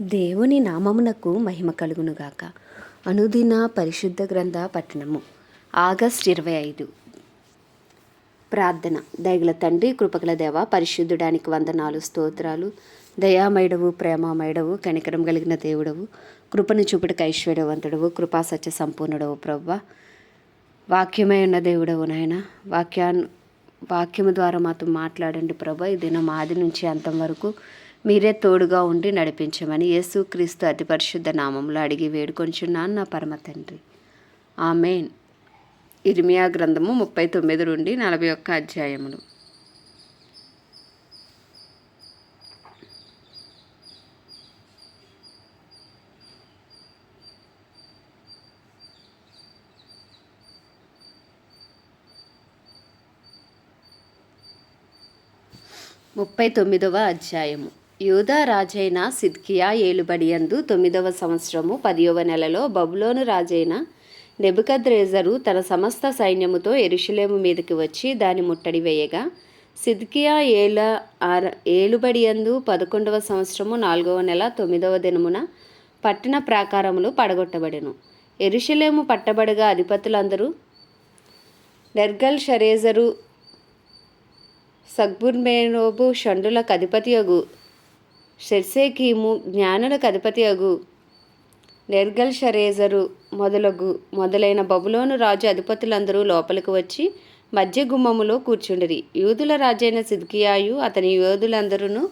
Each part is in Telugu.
దేవుని నామమునకు మహిమ కలుగునుగాక. అనుదిన పరిశుద్ధ గ్రంథ పట్టణము ఆగస్ట్ ఇరవై ఐదు. ప్రార్థన. దయగల తండ్రి కృపగల దేవ పరిశుద్ధుడానికి వందనాలు స్తోత్రాలు. దయామయుడవు ప్రేమామయుడవు కనికరం కలిగిన దేవుడవు. కృపను చూపుటకు ఐశ్వర్యవంతుడవు కృపా సత్య సంపూర్ణుడవు ప్రవ్వ. వాక్యమై ఉన్న దేవుడవు నాయన. వాక్యాన్ వాక్యము ద్వారా మాతో మాట్లాడండి ప్రభ ఈ దినం ఆది నుంచి అంతం వరకు మీరే తోడుగా ఉండి నడిపించమని యేసుక్రీస్తు అతి పరిశుద్ధ నామంలో అడిగి వేడుకొంచున్నాను నా పరమ తండ్రి. ఆమెన్. ఇర్మియా గ్రంథము ముప్పై తొమ్మిది నుండి నలభై ఒక్క అధ్యాయములు. ముప్పై తొమ్మిదవ అధ్యాయము. యూదారాజైన సిద్కియా ఏలుబడియందు తొమ్మిదవ సంవత్సరము పదియవ నెలలో బబులోను రాజైన నెబుకద్రేజరు తన సమస్త సైన్యముతో ఎరుషులేము మీదకి వచ్చి దాని ముట్టడి వేయగా సిద్కియా ఏల ఆర ఏలుబడియందు పదకొండవ సంవత్సరము నాలుగవ నెల తొమ్మిదవ దినమున పట్టణ ప్రాకారములు పడగొట్టబడెను. ఎరుషలేము పట్టబడగా అధిపతులందరూ నెర్గల్ షరేజరు సగ్బుర్మేనోబు షండులకు అధిపతియగు షెర్సేకీము జ్ఞానులకు అధిపతియగు నెర్గల్ షరేజరు మొదలగు మొదలైన బబులోను రాజు అధిపతులందరూ లోపలికి వచ్చి మధ్య గుమ్మములో కూర్చుండిరి. యూదుల రాజైన సిద్కియాయు అతని యోధులందరూ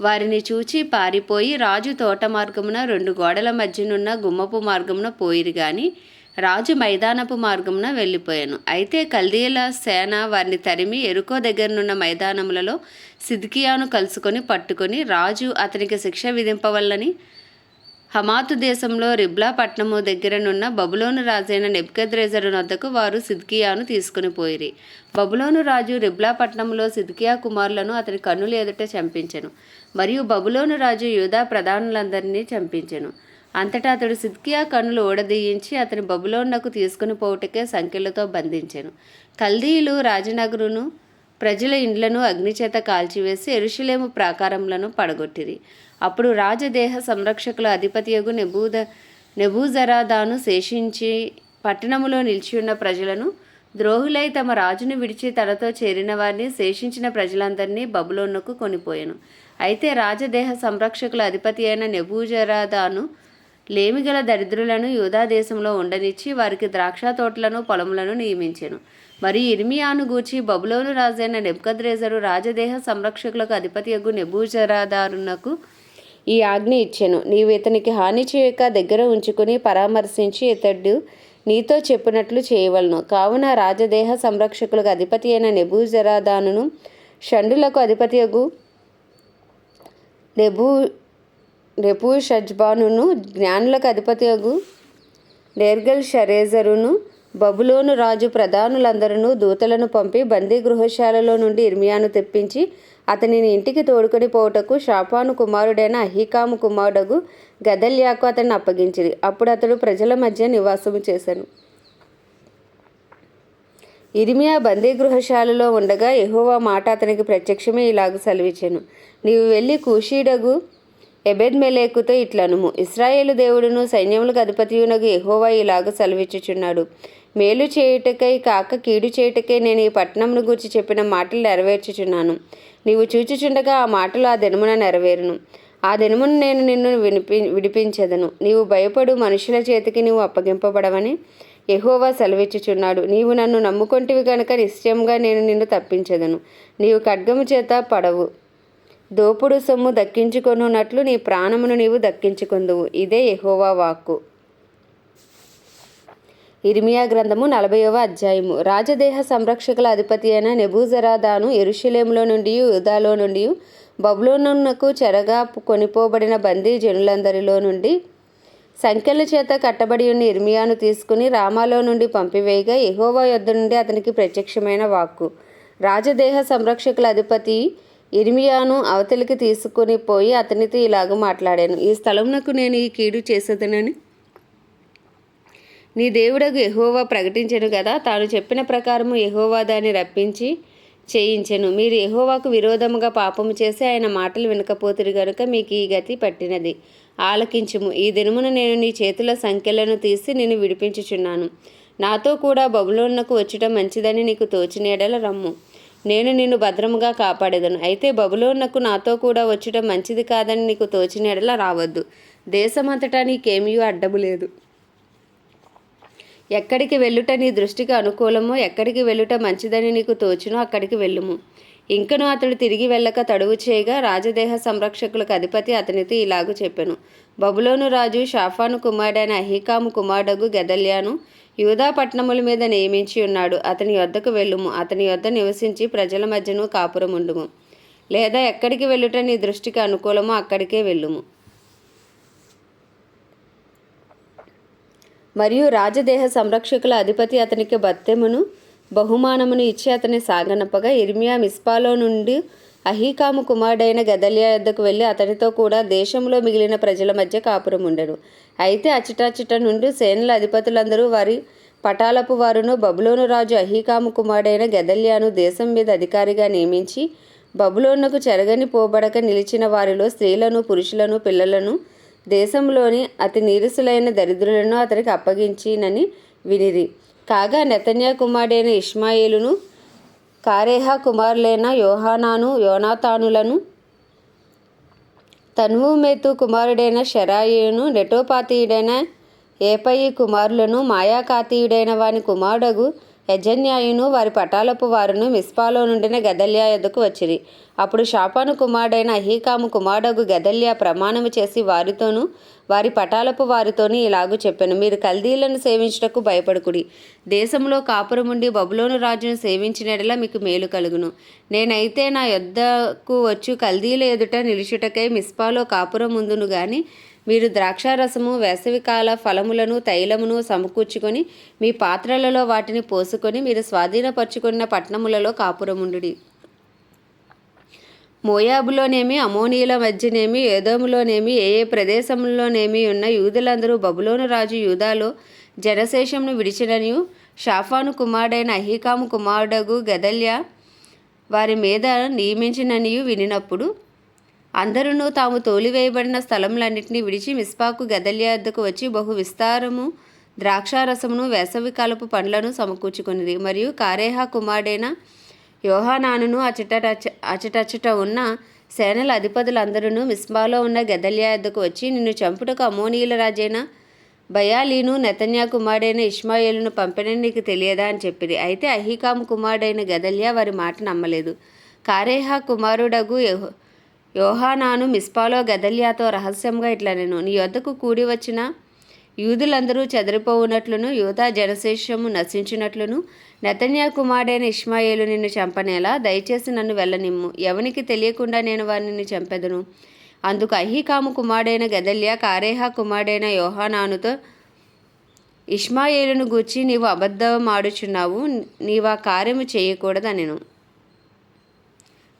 వారిని చూచి పారిపోయి రాజు తోట మార్గమున రెండు గోడల మధ్యనున్న గుమ్మపు మార్గమున పోయిరు గాని రాజు మైదానపు మార్గమున వెళ్ళిపోయాను. అయితే కల్దీల సేన వారిని తరిమి ఎరుకో దగ్గరనున్న మైదానములలో సిద్కియాను కలుసుకొని పట్టుకొని రాజు అతనికి శిక్ష విధింపవల్లని హమాతు దేశంలో రిబ్లా పట్టణము దగ్గరనున్న బబులోను రాజైన నెబ్కద్రేజరు వద్దకు వారు సిద్కియాను తీసుకుని పోయిరి. బబులోను రాజు రిబ్లా పట్టణంలో సిద్కియా కుమారులను అతని కన్నుల ఎదుట చంపించెను. మరియు బబులోను రాజు యూదా ప్రధానులందరినీ చంపించెను. అంతటా అతడు సిద్కియా కన్నులు ఓడదీయించి అతని బబులోన్నకు తీసుకుని పోవుటకే సంఖ్యలతో బంధించాను. కల్దీయులు రాజనగరును ప్రజల ఇండ్లను అగ్నిచేత కాల్చివేసి ఎరుషులేము ప్రాకారములను పడగొట్టిరి. అప్పుడు రాజదేహ సంరక్షకుల అధిపతియగు నెబూద నెబూజరాదాను శేషించి పట్టణములో నిలిచియున్న ప్రజలను ద్రోహులై తమ రాజును విడిచి తనతో చేరిన వారిని శేషించిన ప్రజలందరినీ బబులోన్నకు కొనిపోయాను. అయితే రాజదేహ సంరక్షకుల అధిపతి అయిన నెబూజరాదాను లేమిగల దరిద్రులను యూదాదేశంలో ఉండనిచ్చి వారికి ద్రాక్ష తోటలను పొలములను నియమించెను. మరి ఇర్మియాను గూర్చి బబులోను రాజైన నెబ్కద్రేజరు రాజదేహ సంరక్షకులకు అధిపతియగు నెబూజరాదారునకు ఈ ఆజ్ఞ ఇచ్చెను. నీవు ఇతనికి హాని చేయక దగ్గర ఉంచుకుని పరామర్శించి ఇతడు నీతో చెప్పినట్లు చేయవలను. కావున రాజదేహ సంరక్షకులకు అధిపతి అయిన నెబూజరాదాను షండులకు అధిపతియగు నెబూ రెపు షజ్బానును జ్ఞానులకు అధిపతియగు నేర్గల్ షరేజరును బబులోను రాజు ప్రధానులందరూ దూతలను పంపి బందీ గృహశాలలో నుండి ఇర్మియాను తెప్పించి అతనిని ఇంటికి తోడుకొని పోవుటకు షాపాను కుమారుడైన అహీకాము కుమారుడగు గదల్యాకు అతన్ని అప్పగించిరి. అప్పుడు అతడు ప్రజల మధ్య నివాసము చేశాను ఇరిమియా బందీ గృహశాలలో ఉండగా ఎహోవా మాట అతనికి ప్రత్యక్షమే ఇలాగ సెలవిచ్చాను. నీవు వెళ్ళి కూషీడగు ఎబెద్ మెలేకుతో ఇట్లనుము. ఇస్రాయేలు దేవుడును సైన్యములకు అధిపతియునకు ఎహోవా ఇలాగ సెలవిచ్చుచున్నాడు. మేలు చేయుటకై కాక కీడు చేయుటకై నేను ఈ పట్టణంను గురించి చెప్పిన మాటలు నెరవేర్చుచున్నాను. నీవు చూచుచుండగా ఆ మాటలు ఆ దినమున నెరవేరును. ఆ దినమును నేను నిన్ను వినిపి విడిపించదను. నీవు భయపడు మనుషుల చేతికి నీవు అప్పగింపబడవని ఎహోవా సెలవిచ్చుచున్నాడు. నీవు నన్ను నమ్ముకొంటివి కనుక నిశ్చయంగా నేను నిన్ను తప్పించదను. నీవు ఖడ్గము చేత పడవు. దోపుడు సొమ్ము దక్కించుకొనున్నట్లు నీ ప్రాణమును నీవు దక్కించుకుందువు. ఇదే ఎహోవా వాక్కు. ఇర్మియా గ్రంథము నలభైవ అధ్యాయము. రాజదేహ సంరక్షకుల అధిపతి అయిన నెబూజరాదాను ఎరుషలేములో నుండి యుధాలో నుండి బబులోనునకు చెరగా కొనిపోబడిన బందీ జనులందరిలో నుండి సంఖ్యల చేత కట్టబడి ఉన్న ఇర్మియాను తీసుకుని రామాలో నుండి పంపివేయగా ఎహోవా యొద్ద నుండి అతనికి ప్రత్యక్షమైన వాక్కు. రాజదేహ సంరక్షకుల అధిపతి ఇర్మియాను అవతలికి తీసుకుని పోయి అతనితో ఇలాగ మాట్లాడాను. ఈ స్థలమునకు నేను ఈ కీడు చేసేదనని? నీ దేవుడకు ఎహోవా ప్రకటించను కదా. తాను చెప్పిన ప్రకారము ఎహోవా దాన్ని రప్పించి చేయించెను. మీరు ఎహోవాకు విరోధముగా పాపము చేసి ఆయన మాటలు వినకపోతురు గనుక మీకు ఈ గతి పట్టినది. ఆలకించుము. ఈ దినమున నేను నీ చేతుల సంఖ్యలను తీసి నేను విడిపించుచున్నాను. నాతో కూడా బబులోన్నకు వచ్చటం మంచిదని నీకు తోచినేడల రమ్ము. నేను నిన్ను భద్రముగా కాపాడేదను. అయితే బబులోన్నకు నాతో కూడా వచ్చటం మంచిది కాదని నీకు తోచిన ఎడల రావద్దు. దేశమంతటా నీకేమీ అడ్డము లేదు. ఎక్కడికి వెళ్ళుట నీ దృష్టికి అనుకూలమో ఎక్కడికి వెళ్ళుట మంచిదని నీకు తోచునో అక్కడికి వెళ్ళుము. ఇంకను అతడు తిరిగి వెళ్ళక తడువు చేయగా రాజదేహ సంరక్షకులకు అధిపతి అతనితో ఇలాగూ చెప్పాను. బబులోను రాజు షాఫాను కుమారుడైన అహీకాము కుమారుడగు గెదల్యాను. యూదా పట్టణముల మీద నియమించి ఉన్నాడు. అతని యొద్దకు వెళ్ళుము. అతని యొద్ద నివసించి ప్రజల మధ్యను కాపురముండుము లేదా ఎక్కడికి వెళ్ళుట నీ దృష్టికి అనుకూలమో అక్కడికే వెళ్ళుము. మరియు రాజదేహ సంరక్షకుల అధిపతి అతనికి బత్తెమును బహుమానమును ఇచ్చి అతని సాగనప్పగా ఇర్మియా మిస్పాలో నుండి అహీకాము కుమారుడైన గదలియా యొద్దకు వెళ్ళి అతనితో కూడా దేశంలో మిగిలిన ప్రజల మధ్య కాపురం ఉండెను. అయితే అచ్చటచ్చట నుండి సేనల అధిపతులందరూ వారి పటాలపు వారును బబులోను రాజు అహీకాము కుమారుడైన గదల్యాను దేశం మీద అధికారిగా నియమించి బబులోనకు చెరగని పోబడక నిలిచిన వారిలో స్త్రీలను పురుషులను పిల్లలను దేశంలోని అతి నీరసులైన దరిద్రులను అతనికి అప్పగించినని వినిరి. కాగా నెతన్యా కుమారుడైన ఇష్మాయేలును కారేహ కుమారులైన యోహానాను యోనాతానులను తన్వుమేతు కుమారుడైన షరాయును నెటోపాతీయుడైన ఏపయి కుమారులను మాయాకాతీయుడైన వాని కుమారుడగు యజన్యాయును వారి పటాలపు వారును మిస్పాలో నుండిన గదల్యా యొద్దకు వచ్చిరి. అప్పుడు షాపాను కుమారుడైన అహీకాము కుమారుడగు గదల్యా ప్రమాణము చేసి వారితోనూ వారి పటాలపు వారితోని ఇలాగూ చెప్పాను. మీరు కల్దీలను సేవించుటకు భయపడుకుడి. దేశంలో కాపురముండి బబులోను రాజును సేవించినడలా మీకు మేలు కలుగును. నేనైతే నా యొద్దకు వచ్చు కల్దీల ఎదుట నిలుచుటకై మిస్పాలో కాపురం ముందును గాని మీరు ద్రాక్షారసము వేసవికాల ఫలములను తైలమును సమకూర్చుకొని మీ పాత్రలలో వాటిని పోసుకొని మీరు స్వాధీనపరుచుకున్న పట్టణములలో కాపురముండుడి. మోయాబులోనేమి అమోనీల మధ్యనేమి ఏదోములోనేమి ఏ ఏ ప్రదేశంలోనేమి ఉన్న యూదులందరూ బబులోను రాజు యూదాలో జనశేషంను విడిచిననియు. షాఫాను కుమారుడైన అహీకాము కుమారుడగు గదల్య వారి మీద నియమించిననియు వినినప్పుడు అందరూ తాము తోలివేయబడిన స్థలములన్నింటినీ విడిచి మిస్పాకు గదల్యా వద్దకు వచ్చి బహు విస్తారము ద్రాక్షారసమును వేసవికాలపు పండ్లను సమకూర్చుకున్నది మరియు కారేహా కుమారుడైన యోహానానును అచట అచటచట ఉన్న సేనల అధిపతులందరూ మిస్బాలో ఉన్న గదల్యా యొద్దకు వచ్చి నిన్ను చంపుటకు అమోనీయుల రాజైన బయాలీను నెతన్యా కుమారుడైన ఇష్మాయేలును పంపినని నీకు తెలియదా అని చెప్పింది అయితే అహీకాము కుమారుడైన గదల్యా వారి మాట నమ్మలేదు. కారేహా కుమారుడగు యోహానాను మిస్పాలో గదల్యాతో రహస్యంగా ఇట్లా నేను నీ యొద్దకు కూడి వచ్చిన యూదులందరూ చెదిరిపోవునట్లును యూదా జనశేషము నశించినట్లును. నెతన్యా కుమారుడైన ఇష్మాయేలు నిన్ను చంపనేలా దయచేసి నన్ను వెళ్ళనిమ్ము. ఎవనికి తెలియకుండా నేను వారిని చంపెదను. అందుకు అహీకాము కుమారుడైన గదల్య కారేహా కుమారుడైన యోహానానుతో ఇష్మాయేలును గూర్చి నీవు అబద్ధమాడుచున్నావు ఆడుచున్నావు నీవా కార్యము చేయకూడదనెను.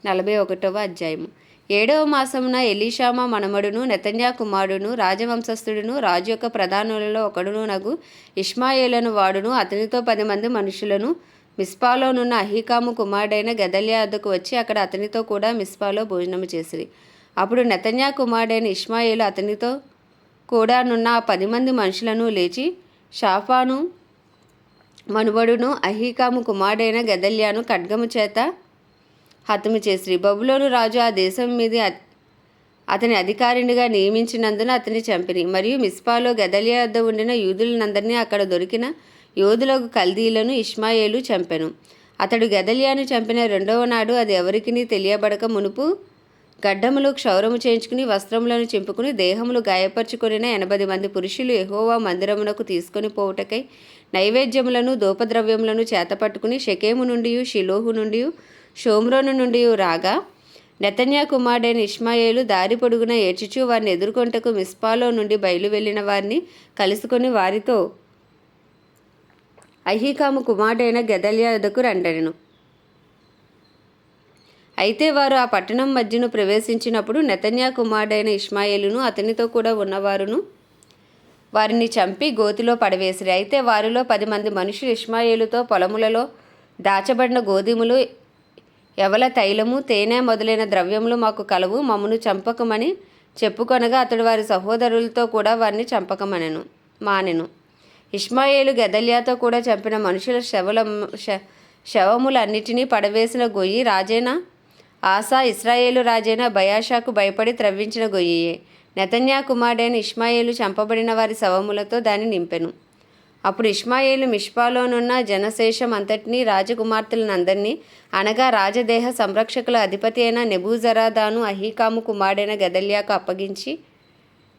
నలభై ఒకటవ అధ్యాయము. ఏడవ మాసమున ఎలీషామా మనమడును నెతన్యా కుమారుడును రాజవంశస్థుడును రాజు యొక్క ప్రధానులలో ఒకడును నగు ఇష్మాయేలను వాడును. అతనితో పది మంది మనుషులను మిస్పాలోనున్న అహీకాము కుమారుడైన గదల్యా వద్దకు వచ్చి అక్కడ అతనితో కూడా మిస్పాలో భోజనము చేసిరి. అప్పుడు నెతన్యా కుమారుడైన ఇష్మాయేలు అతనితో కూడా నున్న ఆ పది మంది మనుషులను లేచి షాఫాను మనుబడును అహీకాము కుమారుడైన గదల్యాను ఖడ్గము చేత హతము చేసిరి. బబులోను రాజు ఆ దేశం మీద అతని అధికారినిగా నియమించినందున అతని చంపిరి. మరియు మిస్పాలో గదలియా వద్ద ఉండిన యూదులనందరినీ అక్కడ దొరికిన యోధులకు కల్దీలను ఇష్మాయేలు చంపెను. అతడు గదలియాను చంపిన రెండవ నాడు అది ఎవరికిని తెలియబడక మునుపు గడ్డములు క్షౌరము చేయించుకుని వస్త్రములను చింపుకుని దేహములు గాయపరుచుకొనిన ఎనభై మంది పురుషులు ఎహోవా మందిరమునకు తీసుకొని పోవుటకై నైవేద్యములను దూపద్రవ్యములను చేతపట్టుకుని షకేము నుండి షిలోహు నుండి షోమ్రోను నుండి రాగా నెతన్యా కుమారుడైన ఇష్మాయేలు దారి పొడుగున ఏడ్చుచూ వారిని ఎదుర్కొంటకు మిస్పాలో నుండి బయలు వెళ్ళిన వారిని కలుసుకొని వారితో అహీకాము కుమారుడైన గెదల్యా యొద్దకు రండెను. అయితే వారు ఆ పట్టణం మధ్యను ప్రవేశించినప్పుడు నెతన్యా కుమారుడైన ఇష్మాయేలును అతనితో కూడా ఉన్నవారును వారిని చంపి గోతిలో పడవేసిరి. అయితే వారిలో పది మంది మనుషులు ఇష్మాయేలుతో పొలములలో దాచబడిన గోధుమలు ఎవల తైలము తేనె మొదలైన ద్రవ్యములు మాకు కలవు మమ్మను చంపకమని చెప్పుకొనగా అతడు వారి సహోదరులతో కూడా వారిని చంపకమనెను మానెను. ఇష్మాయేలు గదల్యాతో కూడా చంపిన మనుషుల శవల శ శవములన్నిటినీ పడవేసిన గొయ్యి రాజైన ఆసా ఇస్రాయేలు రాజైన బయాషాకు భయపడి త్రవ్వించిన గొయ్యే. నెతన్యా కుమారుడైన ఇష్మాయేలు చంపబడిన వారి శవములతో దాన్ని నింపెను. అప్పుడు ఇష్మాయేలు మిష్పాలోనున్న జనశేషం అంతటినీ రాజకుమార్తెలనందరినీ అనగా రాజదేహ సంరక్షకుల అధిపతి అయిన నెబూజరాదాను అహీకాము కుమారుడైన గదల్యాకు అప్పగించి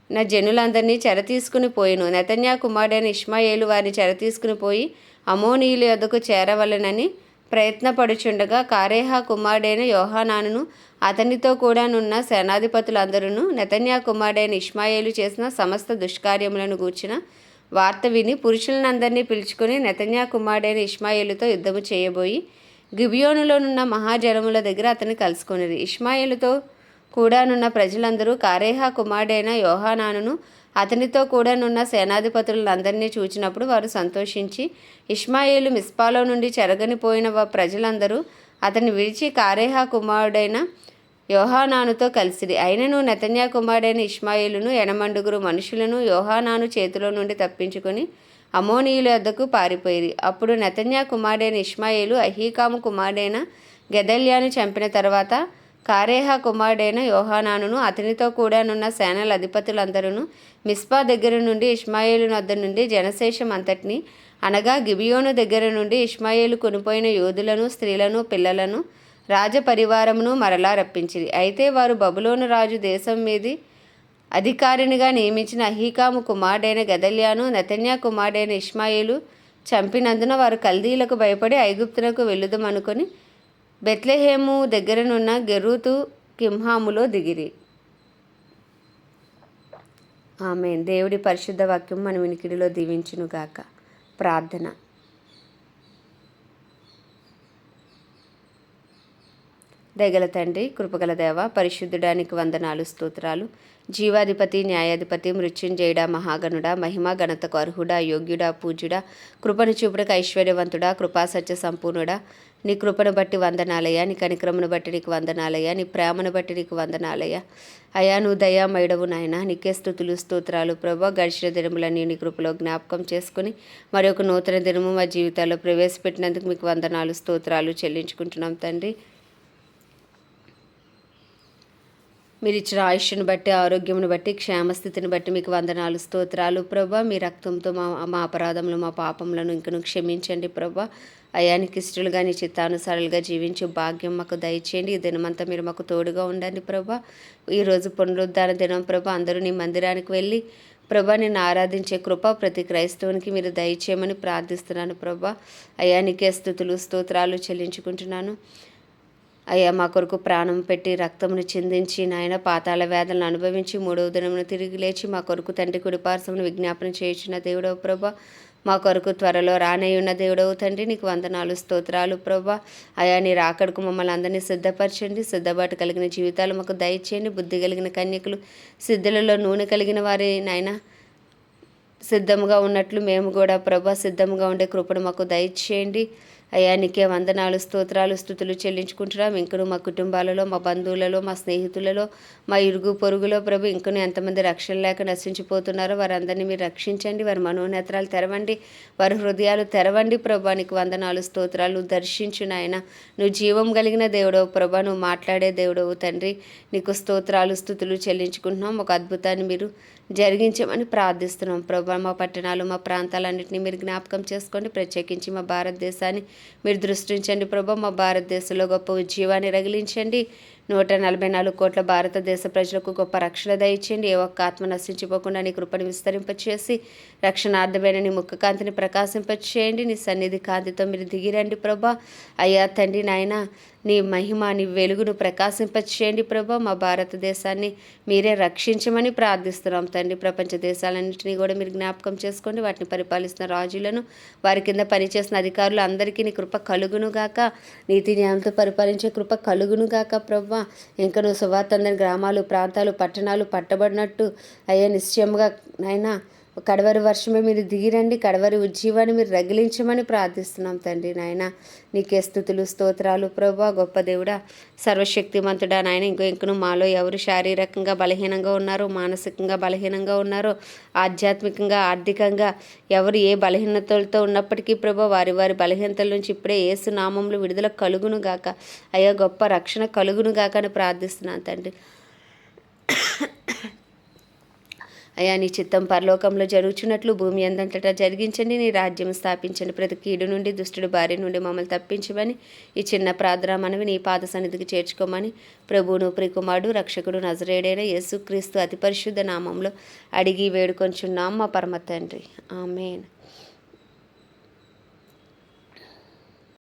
నా జనులందరినీ చెర తీసుకుని పోయిను. నెతన్యా కుమారుడైన ఇష్మాయేలు వారిని చెర తీసుకుని పోయి అమోనీయుల యొద్దకు చేరవలెనని ప్రయత్నపడుచుండగా కారేహా కుమారుడైన యోహానాను అతనితో కూడా నున్న సేనాధిపతులందరూ నెతన్యా కుమారుడైన ఇష్మాయేలు చేసిన సమస్త దుష్కార్యములను గూర్చిన వార్త విని పురుషులనందరినీ పిలుచుకొని నెతన్యా కుమారుడైన ఇష్మాయిలుతో యుద్ధము చేయబోయి గిబియోనులోనున్న మహాజనముల దగ్గర అతన్ని కలుసుకొనిది ఇష్మాయేలుతో కూడానున్న ప్రజలందరూ కారేహా కుమారుడైన యోహానాను అతనితో కూడానున్న సేనాధిపతులందరినీ చూచినప్పుడు వారు సంతోషించి ఇష్మాయేలు మిస్పాలో నుండి చెరగనిపోయిన వా ప్రజలందరూ అతన్ని విడిచి కారేహా కుమారుడైన యోహానానుతో కలిసిరి. అయినను నతన్యా కుమారుడైన ఇష్మాయిలును ఎనమండుగురు మనుషులను యోహానాను చేతిలో నుండి తప్పించుకొని అమోనీయుల వద్దకు పారిపోయిరి. అప్పుడు నతన్యా కుమారుడైన ఇష్మాయిలు అహీకాము కుమారుడైన గెదల్యాను చంపిన తర్వాత కారేహా కుమారుడైన యోహానానును అతనితో కూడానున్న సేనల అధిపతులందరూ మిస్పా దగ్గర నుండి ఇష్మాయిలు వద్ద నుండి జనశేషం అంతటిని అనగా గిబియోను దగ్గర నుండి ఇష్మాయేలు కొనిపోయిన యోధులను స్త్రీలను పిల్లలను రాజపరివారమును మరలా రప్పించింది అయితే వారు బబులోను రాజు దేశం మీది అధికారినిగా నియమించిన అహీకాము కుమారుడైన గదల్యాను నతన్యా కుమారుడైన ఇష్మాయిలు చంపినందున వారు కల్దీలకు భయపడి ఐగుప్తునకు వెళ్ళుదమనుకొని బెత్లెహేము దగ్గరనున్న గెరూతు కింహాములో దిగిరి. ఆమె దేవుడి పరిశుద్ధ వాక్యం మన వినికిడిలో దీవించునుగాక. ప్రార్థన. దయగల తండ్రి కృపగల దేవ పరిశుద్ధుడానికి వందనాలు స్తోత్రాలు. జీవాధిపతి న్యాయాధిపతి మృత్యుంజయుడ మహాగణుడ మహిమా ఘనతకు అర్హుడా యోగ్యుడా పూజ్యుడా కృపను చూపుడకు ఐశ్వర్యవంతుడా కృపా సత్య సంపూర్ణుడా. నీ కృపను బట్టి వందనాలయ్యా నీ కనిక్రమను బట్టి నీకు వందనాలయ్యా నీ ప్రేమను బట్టి నీకు వందనాలయ్యా. అయా నువ్వు దయామయుడవు నాయన నీకే స్థుతులు స్తోత్రాలు. ప్రభా గడిచిన దినములన్నీ నీ కృపలో జ్ఞాపకం చేసుకుని మరొక నూతన దినము మా జీవితాల్లో ప్రవేశపెట్టినందుకు మీకు వందనాలు స్తోత్రాలు చెల్లించుకుంటున్నాం తండ్రి. మీరు ఇచ్చిన ఆయుష్ను బట్టి ఆరోగ్యమును బట్టి క్షేమస్థితిని బట్టి మీకు వందనాలు స్తోత్రాలు. ప్రభా మీ రక్తంతో మా మా అపరాధములు మా పాపములను ఇంకను క్షమించండి ప్రభా. అయానికి ఇష్టలుగా నీ చిత్తానుసారులుగా జీవించే భాగ్యం మాకు దయచేయండి. ఈ దినమంతా మీరు మాకు తోడుగా ఉండండి ప్రభా. ఈరోజు పునరుద్ధాన దినం ప్రభా. అందరూ నీ మందిరానికి వెళ్ళి ప్రభా నేను ఆరాధించే కృప ప్రతి క్రైస్తవునికి మీరు దయచేయమని ప్రార్థిస్తున్నాను ప్రభా. అయానికే స్థుతులు స్తోత్రాలు చెల్లించుకుంటున్నాను. అయ్యా మా కొరకు ప్రాణం పెట్టి రక్తమును చిందించి నాయన పాతాల వేదనలు అనుభవించి మూడవ దినమును తిరిగి లేచి మా కొరకు తండ్రి కుడిపార్శ్వమును విజ్ఞాపన చేయించిన దేవుడవు ప్రభా. మా కొరకు త్వరలో రానయ్యున్న దేవుడవు తండ్రి నీకు వందనాలు స్తోత్రాలు ప్రభా. అయా నీ రాకడకు మమ్మల్ని అందరినీ సిద్ధపరచండి. సిద్ధపాటు కలిగిన జీవితాలు మాకు దయచేయండి. బుద్ధి కలిగిన కన్యకులు సిద్ధులలో నూనె కలిగిన వారి నాయన. సిద్ధముగా ఉన్నట్లు మేము కూడా ప్రభా సిద్ధముగా ఉండే కృపను మాకు దయచేయండి. అయ్యా నీకే వందనాలు స్తోత్రాలు స్థుతులు చెల్లించుకుంటున్నాం. ఇంకను మా కుటుంబాలలో మా బంధువులలో మా స్నేహితులలో మా ఇరుగు పొరుగులో ప్రభు ఇంకను ఎంతమంది రక్షణ లేక నశించిపోతున్నారో వారందరినీ మీరు రక్షించండి. వారి మనోనేత్రాలు తెరవండి వారి హృదయాలు తెరవండి ప్రభా. నీకు వందనాలు స్తోత్రాలు దర్శించు నాయన. నువ్వు జీవం కలిగిన దేవుడవు ప్రభా నువ్వు మాట్లాడే దేవుడవు తండ్రి. నీకు స్తోత్రాలు స్థుతులు చెల్లించుకుంటున్నాం. ఒక అద్భుతాన్ని మీరు జరిగించమని ప్రార్థిస్తున్నాం. ప్రభా మా పట్టణాలు మా ప్రాంతాలన్నింటినీ మీరు జ్ఞాపకం చేసుకోండి. ప్రత్యేకించి మా భారతదేశాన్ని మీరు దృష్టించండి. ప్రభా మా భారతదేశంలో గొప్ప ఉజ్జీవాన్ని రగిలించండి. నూట నలభై నాలుగు కోట్ల భారతదేశ ప్రజలకు గొప్ప రక్షణ దయచేయండి. ఏ ఒక్క ఆత్మ నశించిపోకుండా నీ కృపను విస్తరింపచేసి రక్షణార్థమైన నీ ముఖ కాంతిని ప్రకాశింపచేయండి. నీ సన్నిధి కాంతితో మీరు దిగిరండి ప్రభా. అయ్యా తండ్రి నాయన నీ మహిమ నీ వెలుగును ప్రకాశింపచేయండి ప్రభా. మా భారతదేశాన్ని మీరే రక్షించమని ప్రార్థిస్తున్నాం తండ్రి. ప్రపంచ దేశాలన్నింటినీ కూడా మీరు జ్ఞాపకం చేసుకోండి. వాటిని పరిపాలిస్తున్న రాజులను వారి కింద పనిచేసిన అధికారులు అందరికీ నీ కృప కలుగునుగాక. నీతి న్యాయంతో పరిపాలించే కృప కలుగును ప్రభా. ప్రభా ఇంకా నువ్వు సువార్తందని గ్రామాలు ప్రాంతాలు పట్టణాలు పట్టబడినట్టు అయ్యా నిశ్చయముగా నాయనా కడవరి వర్షమే మీరు దిగిరండి కడవరి ఉజ్జీవాన్ని మీరు రగిలించమని ప్రార్థిస్తున్నాం తండ్రి నాయన. నీకే స్థుతులు స్తోత్రాలు ప్రభా గొప్ప దేవుడా సర్వశక్తిమంతుడా నాయన. ఇంకో ఇంకను మాలో ఎవరు శారీరకంగా బలహీనంగా ఉన్నారో మానసికంగా బలహీనంగా ఉన్నారో ఆధ్యాత్మికంగా ఆర్థికంగా ఎవరు ఏ బలహీనతలతో ఉన్నప్పటికీ ప్రభా వారి వారి బలహీనతల నుంచి ఇప్పుడే ఏసు నామంలో విడుదల కలుగును గాక. అయ్యా గొప్ప రక్షణ కలుగును గాక అని ప్రార్థిస్తున్నాను తండ్రి. అయా నీ చిత్తం పరలోకంలో జరుగుచున్నట్లు భూమి అందంతటా జరిగించండి. నీ రాజ్యం స్థాపించండి. ప్రతి కీడు నుండి దుష్టుడు భార్య నుండి మమ్మల్ని తప్పించమని ఈ చిన్న ప్రార్థన మనవి నీ పాద సన్నిధికి చేర్చుకోమని ప్రభువును ప్రికుమారుడు రక్షకుడు నజరేడైన యేసుక్రీస్తు అతి పరిశుద్ధ నామంలో అడిగి వేడుకొంచున్నాం మా పరమ తండ్రి. ఆమెన్.